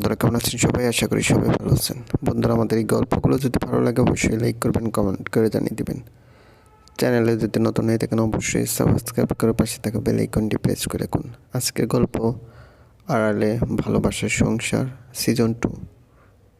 বন্ধুরা, কেমন আছেন সবাই? আশা করি সবাই ভালো আছেন। বন্ধুরা, আমাদের এই গল্পগুলো যদি ভালো লাগে, অবশ্যই লাইক করবেন কমেন্ট করে জানিয়ে দিবেন। চ্যানেলে যদি নতুন হয়ে থাকেন, অবশ্যই সাবস্ক্রাইব করে পাশে থাকা বেল আইকনটি প্রেস করে রাখুন। আজকের গল্প, আড়ালে ভালোবাসার সংসার সিজন টু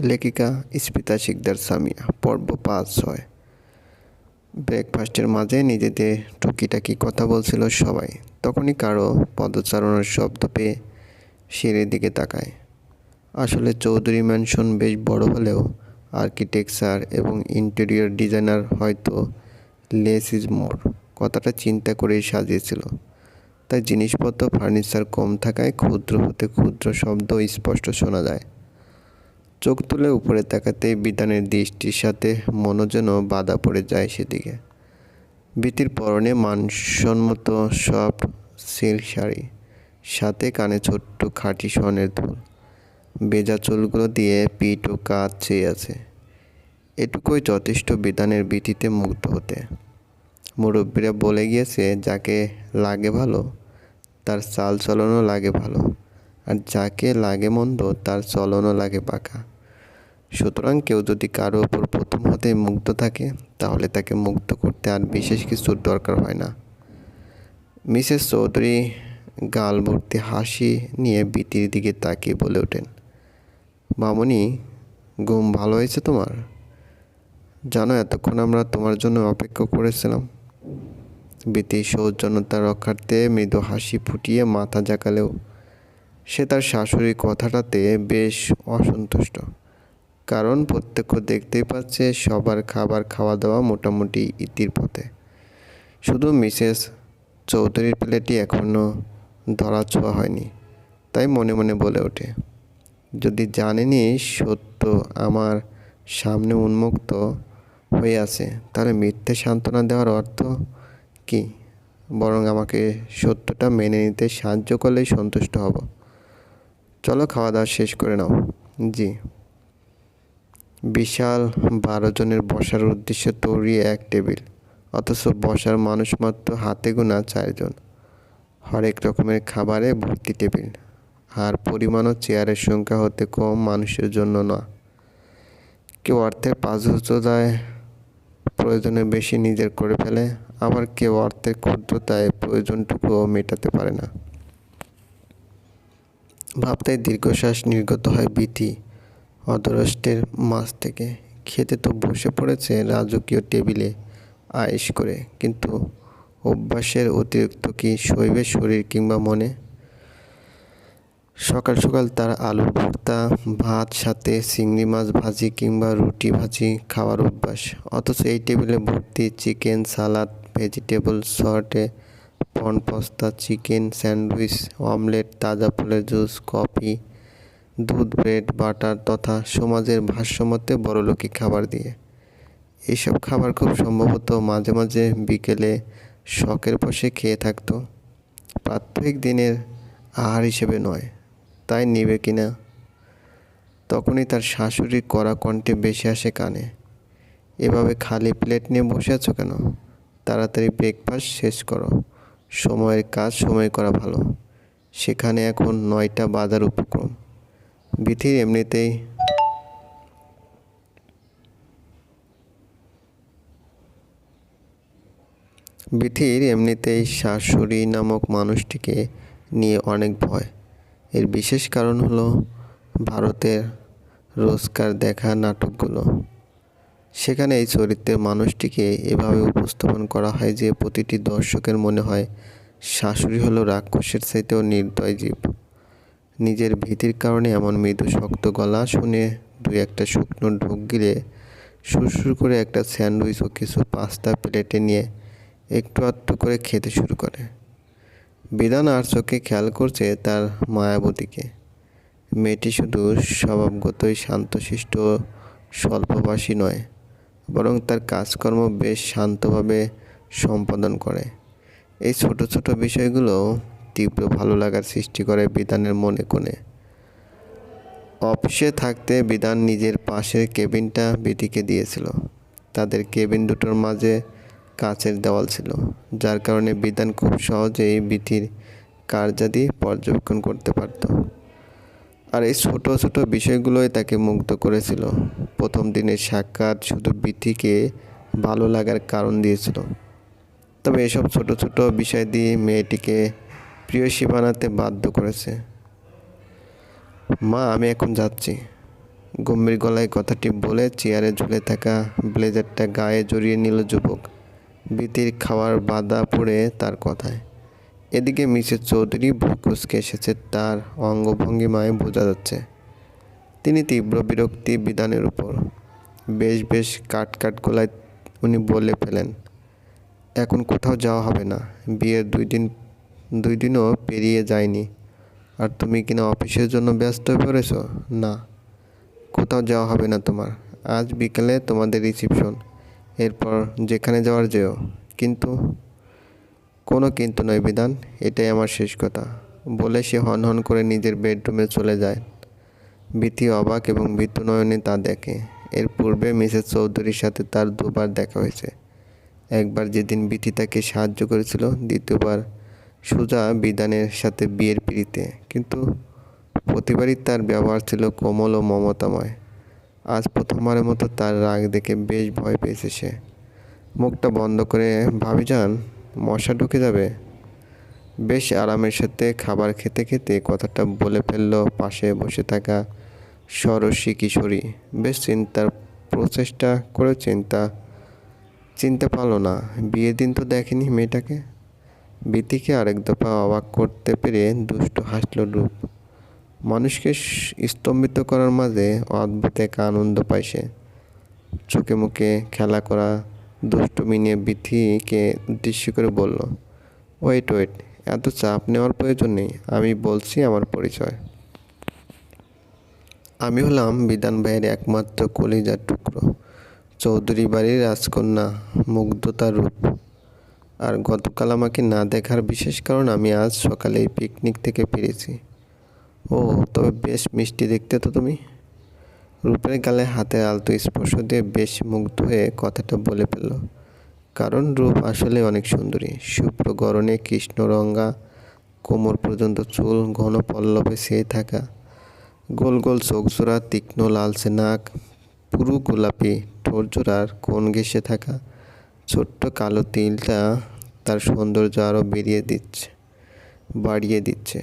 লেখিকা স্পিতা শিকদার, সামিয়া। পর্ব পাঁচ, ছয়। ব্রেকফাস্টের মাঝে নিজেদের টুকিটাকি কথা বলছিল সবাই। তখনই কারও পদচারণার শব্দ পেয়ে সিঁড়ির দিকে তাকায়। আসলে চৌধুরী ম্যানশন বেশ বড় হলেও আর্কিটেকচার এবং ইন্টেরিয়র ডিজাইনার হয়তো লেস ইজ মোর কথাটা চিন্তা করেই সাজিয়েছিল। তাই জিনিসপত্র, ফার্নিচার কম থাকায় ক্ষুদ্র হতে ক্ষুদ্র শব্দ স্পষ্ট শোনা যায়। চোখ তুলে উপরে তাকাতেই বিধানের দৃষ্টির সাথে মনও যেন বাধা পড়ে যায় সেদিকে। ভীতির পরনে মানসম্মত সব সিল্ক শাড়ি, সাথে কানে ছোট্ট খাঁটি স্বর্ণের দুল বেজা চুলগুলো দিয়ে পিঠ ও কাজ চেয়ে আছে। এটুকুই যথেষ্ট বিধানের ভীতিতে মুগ্ধ হতে। মুরব্বীরা বলে গিয়েছে, যাকে লাগে ভালো, তার চাল চলনও লাগে ভালো, আর যাকে লাগে মন্দ, তার চলনও লাগে পাকা। সুতরাং কেউ যদি কারও ওপর প্রথম হতে মুগ্ধ থাকে, তাহলে তাকে মুগ্ধ করতে আর বিশেষ কিছুর দরকার হয় না। মিসেস চৌধুরী গাল ভর্তি হাসি নিয়ে বিটির দিকে তাকিয়ে বলে ওঠেন। মামনি, ঘুম ভালো হয়েছে তোমার? জানো, এতক্ষণ আমরা তোমার জন্য অপেক্ষা করেছিলাম। বিতি সৌজন্যতা রক্ষার্থে মৃদু হাসি ফুটিয়ে মাথা জাকালেও সে তার শাশুড়ির কথাটাতে বেশ অসন্তুষ্ট। কারণ প্রত্যক্ষ দেখতেই পাচ্ছে সবার খাবার খাওয়া দাওয়া মোটামুটি ইতির পথে। শুধু মিসেস চৌধুরীর প্লেটই এখনও ধরা ছোঁয়া হয়নি, তাই মনে মনে বলে ওঠে। যদি জানেনি, সত্য আমার সামনে উন্মুক্ত হয়ে আছে। তাহলে মিথ্যে সান্ত্বনা দেওয়ার অর্থ কি? বরং আমাকে সত্যটা মেনে নিতে সাহায্য করলেই সন্তুষ্ট হব। চলো খাওয়া দাওয়া শেষ করে নাও। জি। বিশাল বারো জনের বসার উদ্দেশ্যে তৈরি এক টেবিল, অথচ বসার মানুষ মাত্র হাতে গোনা চারজন। হরেক রকমের খাবারে ভর্তি টেবিল। আর পরিমাণও চেয়ারের সংখ্যা হতে কম মানুষের জন্য না। কেউ অর্থের পাঁচতায় প্রয়োজনে বেশি নিজের করে ফেলে, আবার কেউ অর্থের ক্ষুদ্রতায় প্রয়োজনটুকুও মেটাতে পারে না। ভাবতেই দীর্ঘশ্বাস নির্গত হয় বিধি অদরষ্টের মাছ থেকে। খেতে তো বসে পড়েছে রাজকীয় টেবিলে আয়েস করে, কিন্তু অভ্যাসের অতিরিক্ত কি শৈবের শরীর কিংবা মনে? সকাল সকাল তার আলু ভর্তা, ভাত, সাথে চিংড়ি মাছ ভাজি কিংবা রুটি ভাজি খাওয়ার অভ্যাস। অথচ এই টেবিলে ভর্তি চিকেন সালাদ, ভেজিটেবল, শর্টে পন পস্তা, চিকেন স্যান্ডউইচ, অমলেট, তাজা ফলের জুস, কফি, দুধ, ব্রেড, বাটার তথা সমাজের ভাষ্যমতে বড়লোকি খাবার দিয়ে। এইসব খাবার খুব সম্ভবত মাঝে মাঝে বিকেলে শখের বসে খেয়ে থাকতো। প্রাত্যহিক দিনের আহার হিসেবে নয়। তাই নিবে কিনা তখনই তার শাশুড়ির কড়া কণ্ঠে বেশি আসে কানে। এভাবে খালি প্লেট নিয়ে বসে আছো কেন? তাড়াতাড়ি ব্রেকফাস্ট শেষ করো। সময়ের কাজ সময় করা ভালো। সেখানে এখন নয়টা বাজার উপক্রম। বিথির এমনিতেই বিথির এমনিতেই শাশুড়ি নামক মানুষটিকে নিয়ে অনেক ভয়। এর বিশেষ কারণ হলো ভারতের রোজকার দেখা নাটকগুলো। সেখানে এই চরিত্রের মানুষটিকে এভাবে উপস্থাপন করা হয় যে প্রতিটি দর্শকের মনে হয় শাশুড়ি হলো রাক্ষসের চাইতেও নির্দয় জীব। নিজের ভীতির কারণে এমন মৃদু শক্ত গলা শুনে দুই একটা শুকনো ঢোক গিলে সুরসুর করে একটা স্যান্ডউইচ ও কিছু পাস্তা প্লেটে নিয়ে একটু আধটু করে খেতে শুরু করে। বিধান আর চোখে খেয়াল করছে তার মায়াবতীকে। মেয়েটি শুধু স্বভাবগতই শান্তশিষ্ট স্বল্পভাষী নয়, বরং তার কাজকর্ম বেশ শান্তভাবে সম্পাদন করে। এই ছোট ছোট বিষয়গুলো তীব্র ভালো লাগার সৃষ্টি করে বিধানের মনে কোণে। অফিসে থাকতে বিধান নিজের পাশের কেবিনটা বিধিকে দিয়েছিল। তাদের কেবিন দুটোর মাঝে কাচের দেওয়াল ছিল, যার কারণে বিধান খুব সহজেই বিধির কার্যাদি পর্যবেক্ষণ করতে পারত। আর এই ছোট ছোট বিষয়গুলোই তাকে মুগ্ধ করেছিল। প্রথম দিনের সাক্ষাৎ শুধু বিথিকে ভালো লাগার কারণ দিয়েছিল। তবে এসব ছোট ছোট বিষয় দিয়ে মেয়েটিকে প্রিয়সী বানাতে বাধ্য করেছে। মা, আমি এখন যাচ্ছি। গম্ভীর গলায় কথাটি বলে চেয়ারে ঝুলে থাকা ব্লেজারটা গায়ে জড়িয়ে নিল যুবক। বিতির খাওয়ার বাধা পড়ে তার কথায়। এদিকে মিসেস চৌধুরী ভুকুসকে এসেছে, তার অঙ্গভঙ্গিমায় বোঝা যাচ্ছে। তিনি তীব্র বিরক্তি বিধানের উপর। বেশ বেশ কাট কাট গলায় উনি বলে ফেলেন, এখন কোথাও যাওয়া হবে না। বিয়ের দুই দিন, দুই দিনও পেরিয়ে যায়নি। আর তুমি কিনা অফিসের জন্য ব্যস্ত হয়ে পড়েছ? না, কোথাও যাওয়া হবে না তোমার। আজ বিকেলে তোমাদের রিসিপশন। এরপর যেখানে যাওয়ার যেও। কিন্তু কোনো কিন্তু নয় বিধান, এটাই আমার শেষ কথা। বলে সে হন হন করে নিজের বেডরুমে চলে যায়। ভীতি অবাক এবং ভীতু নয়নে তা দেখে। এর পূর্বে মিসেস চৌধুরীর সাথে তার দুবার দেখা হয়েছে। একবার যেদিন বিথি তাকে সাহায্য করেছিল, দ্বিতীয়বার সুজা বিধানের সাথে বিয়ের পিড়িতে। কিন্তু প্রতিবারই তার ব্যবহার ছিল কোমল ও মমতাময়। আজ প্রথমবারের মতো তার রাগ দেখে বেশ ভয় পেয়েছে সে। মুখটা বন্ধ করে, ভাবি যান মশা ঢুকে যাবে? বেশ আরামের সাথে খাবার খেতে খেতে কথাটা বলে ফেলল পাশে বসে থাকা সরসী কিশোরী। বেশ চিন্তার প্রচেষ্টা করে চিন্তা, চিনতে পারল না। বিয়ের দিন তো দেখেনি মেয়েটাকে। বিতিকে আরেক দফা অবাক করতে পেরে দুষ্ট হাসল রূপ। মানুষকে স্তম্ভিত করার মাঝে অদ্ভুত এক আনন্দ পায় সে। চোখে মুখে খেলা করা দুষ্টুমি নিয়ে বিথিকে উদ্দেশ্য করে বলল, ওয়েট ওয়েট, এত চাপ নেওয়ার প্রয়োজন নেই, আমি বলছি আমার পরিচয়। আমি হলাম বিধান ভাইয়ের একমাত্র কলিজার টুকরো, চৌধুরী বাড়ির রাজকন্যা মুগ্ধতার রূপ। আর গতকাল আমাকে না দেখার বিশেষ কারণ আমি আজ সকালে পিকনিক থেকে ফিরেছি। ও, তবে বেশ মিষ্টি দেখতে তো তুমি। রূপের গালে হাতে আলতো স্পর্শ দিয়ে বেশ মুগ্ধ হয়ে কথাটা বলে ফেলল, কারণ রূপ আসলে অনেক সুন্দরী। শুভ্র গরনে কৃষ্ণরঙ্গা, কোমর পর্যন্ত চুল, ঘন পল্লবে সেয়ে থাকা, গোল গোল চোখজোড়া তীক্ষ্ণ লালচে নাক, পুরু গোলাপি ঠোঁটজোড়ার কোন ঘেঁষে থাকা, ছোট্ট কালো তিলটা তার সৌন্দর্য আরও বেরিয়ে দিচ্ছে, বাড়িয়ে দিচ্ছে।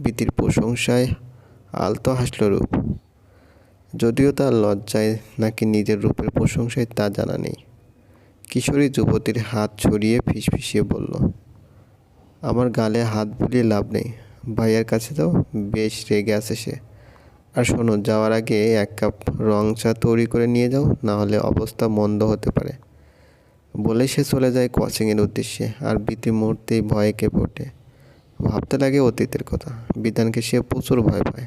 বিতির প্রশংসায় আলতো হাসল রূপ। যদিও তার লজ্জায় নাকি নিজের রূপের প্রশংসায় তা জানা নেই। কিশোরী যুবতীর হাত ছড়িয়ে ফিসফিসিয়ে বলল, আমার গালে হাত বুলিয়ে লাভ নেই। ভাইয়ার কাছে তো বেশ রেগে আছে সে। আর শোনো, যাওয়ার আগে এক কাপ রং চা তৈরি করে নিয়ে যাও, না হলে অবস্থা মন্দ হতে পারে। বলে সে চলে যায় কোচিংয়ের উদ্দেশ্যে, আর বিতি মুহূর্তেই ভয়ে কেঁপে ওঠে। ভাবতে লাগে অতীতের কথা। বিধানকে সে প্রচুর ভয় পায়।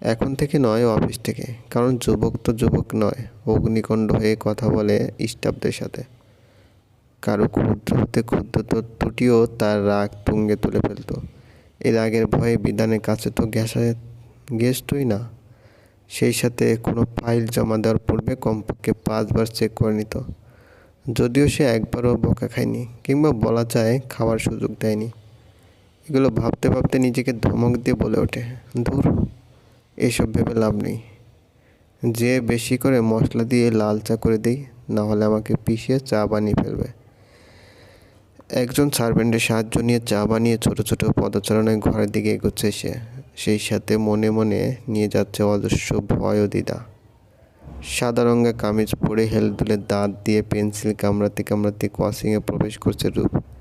এখন থেকে নয় অফিস থেকে, কারণ যুবক তো যুবক নয়। অগ্নিকণ্ড হয়ে কথা বলে স্টাফদের সাথে। কারও ক্ষুদ্র হতে ক্ষুদ্র তো ত্রুটিও তার রাগ তুঙ্গে তুলে ফেলতো। এর আগের ভয়ে বিধানের কাছে তো গ্যাসে গেস্টই না। সেই সাথে কোনো ফাইল জমা দেওয়ার পূর্বে কমপক্ষে পাঁচবার চেক করে নিত। যদিও সে একবারও বকা খায়নি, কিংবা বলা যায় খাওয়ার সুযোগ দেয়নি। এগুলো ভাবতে ভাবতে নিজেকে ধমক দিয়ে বলে ওঠে। ধুর এসব ভেবে লাভ নেই। যে বেশি করে মশলা দিয়ে লাল চা করে দিই, না হলে আমাকে পিষিয়ে চা বানিয়ে ফেলবে। একজন সার্ভেন্টের সাহায্য নিয়ে চা বানিয়ে ছোট ছোট পদচারণায় ঘরের দিকে এগোচ্ছে সে। সেই সাথে মনে মনে নিয়ে যাচ্ছে অজস্র ভয় ও দ্বিধা। সাদা রঙের কামিজ পরে হেলদুলে দাঁত দিয়ে পেন্সিল কামড়াতে কামড়াতে ক্রসিংয়ে প্রবেশ করছে রূপ।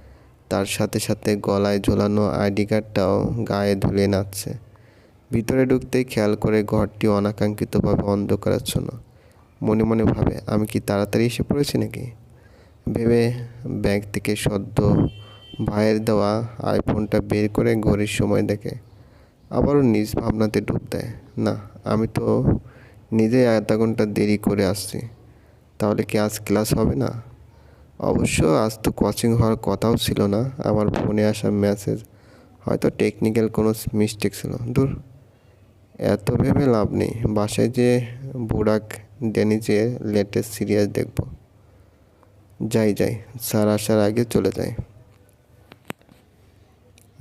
তার সাথে সাথে গলায় ঝোলানো আইডি কার্ডটাও গায়ে ধুলে নাচছে। ভিতরে ঢুকতেই খেয়াল করে ঘরটি অনাকাঙ্ক্ষিতভাবে অন্ধকারাচ্ছন্ন মনে মনে ভাবে, আমি কি তাড়াতাড়ি এসে পড়েছি নাকি? ভেবে ব্যাগ থেকে সদ্য ভাইয়ের দেওয়া আইফোনটা বের করে ঘড়ির সময় দেখে আবারও নিজ ভাবনাতে ডুব দেয়। না, আমি তো নিজেই আধা ঘণ্টা দেরি করে আসছি। তাহলে কি আজ ক্লাস হবে না? অবশ্য আজ তো কোচিং হওয়ার কথাও ছিল না। আমার ফোনে আসা মেসেজ হয়তো টেকনিক্যাল কোনো মিস্টেক ছিল। দূর, এত ভেবে লাভ নেই। বাসায় যে বুড়াক ডেনিজের লেটেস্ট সিরিয়াস দেখব। যাই যাই, স্যার আসার আগে চলে যাই।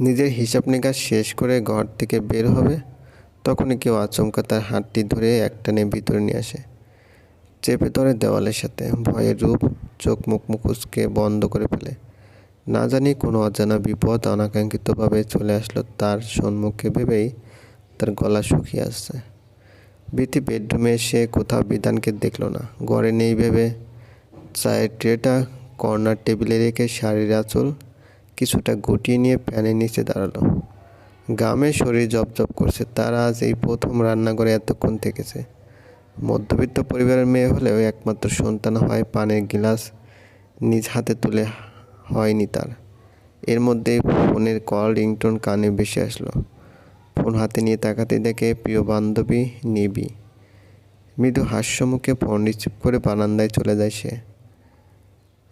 নিজের হিসাব নিকাশ শেষ করে ঘর থেকে বের হবে, তখনই কেউ আচমকা তার হাতটি ধরে একটানে ভিতরে নিয়ে আসে। চেপে ধরে দেওয়ালের সাথে ভয়ের রূপ চোখ মুখ মুখুসকে বন্ধ করে ফেলে। না জানি কোনো অজানা বিপদ অনাকাঙ্ক্ষিতভাবে চলে আসলো তার সম্মুখে ভেবেই তার গলা শুকিয়ে আসছে। বিথি বেডরুমে এসে কোথাও বিধানকে দেখল না। ঘরে নেই ভেবে চায়ের ট্রেটা কর্নার টেবিলে রেখে শাড়ির আঁচল কিছুটা গুটিয়ে নিয়ে প্যানের নিচে দাঁড়াল। গামে শরীর জপজপ করছে। তারা আজ এই প্রথম রান্নাঘরে এতক্ষণ থেকেছে। মধ্যবিত্ত পরিবারের মেয়ে হলেও একমাত্র সন্তান হয় পানের গিলাস নিজ হাতে তুলে হয়নি তার। এর মধ্যেই ফোনের কল, রিংটোন কানে ভেসে আসলো। ফোন হাতে নিয়ে তাকাতে দেখে প্রিয় বান্ধবী নিবি। মৃদু হাস্যমুখে ফোন রিসিভ করে বারান্দায় চলে যায় সে।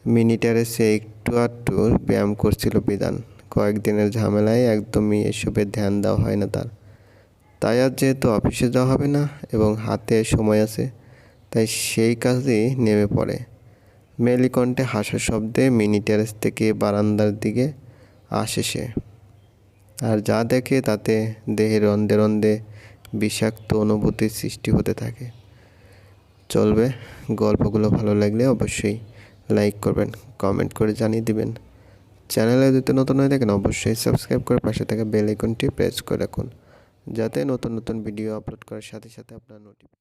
মিনিটারে সে একটু আধটু ব্যায়াম করছিল বিধান। কয়েকদিনের ঝামেলায় একদমই এসবের ধ্যান দেওয়া হয় না তার। তাই আর যেহেতু অফিসে যাওয়া হবে না এবং হাতে সময় আছে, তাই সেই কাজেই নেমে পড়ে। মেলিকণ্ঠে হাসার শব্দে মিনি টেরেস থেকে বারান্দার দিকে আসে সে। আর যা দেখে তাতে দেহে রন্দে রন্ধে বিষাক্ত অনুভূতির সৃষ্টি হতে থাকে। চলবে, গল্পগুলো ভালো লাগলে অবশ্যই লাইক করবেন, কমেন্ট করে জানিয়ে দিবেন। চ্যানেলে যদি নতুন হয়ে থাকেন, অবশ্যই সাবস্ক্রাইব করে পাশে থাকা বেল আইকনটি প্রেস করে রাখুন। যাতে নতুন নতুন ভিডিও আপলোড করার সাথে সাথে আপনার নোটিফিকেশন